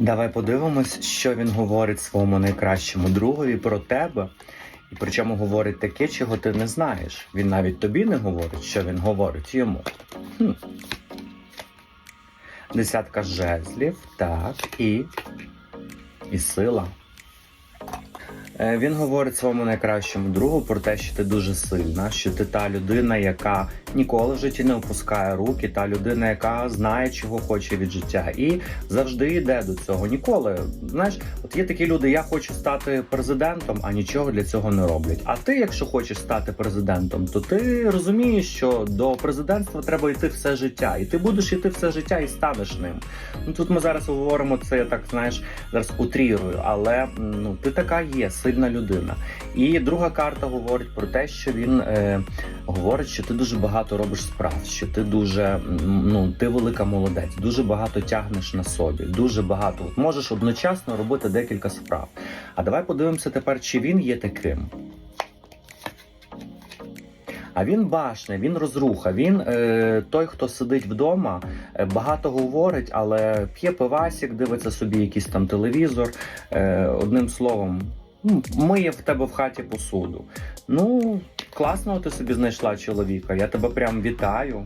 Давай подивимось, що він говорить своєму найкращому другові про тебе. І причому говорить таке, чого ти не знаєш. Він навіть тобі не говорить, що він говорить йому. Хм. Десятка жезлів, так, і. І сила. Е, Він говорить своєму найкращому другу про те, що ти дуже сильна, що ти та людина, яка ніколи в житті не опускає руки, та людина, яка знає, чого хоче від життя, і завжди йде до цього. Ніколи знаєш, от є такі люди, я хочу стати президентом, а нічого для цього не роблять. А ти, якщо хочеш стати президентом, то ти розумієш, що до президентства треба йти все життя, і ти будеш йти все життя і станеш ним. Ну тут ми зараз говоримо це, я так знаєш, зараз утрірую, але ну ти така є сильна людина. І друга карта говорить про те, що він е, говорить, що ти дуже багато робиш справ, що ти дуже ну ти велика молодець, дуже багато тягнеш на собі, дуже багато От можеш одночасно робити декілька справ. А давай подивимося тепер, чи він є таким. А він башня, він розруха. Він е, той, хто сидить вдома, е, багато говорить, але п'є пивасик, дивиться собі якийсь там телевізор. Е, одним словом, миє в тебе в хаті посуду. Ну, класно, ти собі знайшла чоловіка. Я тебе прям вітаю.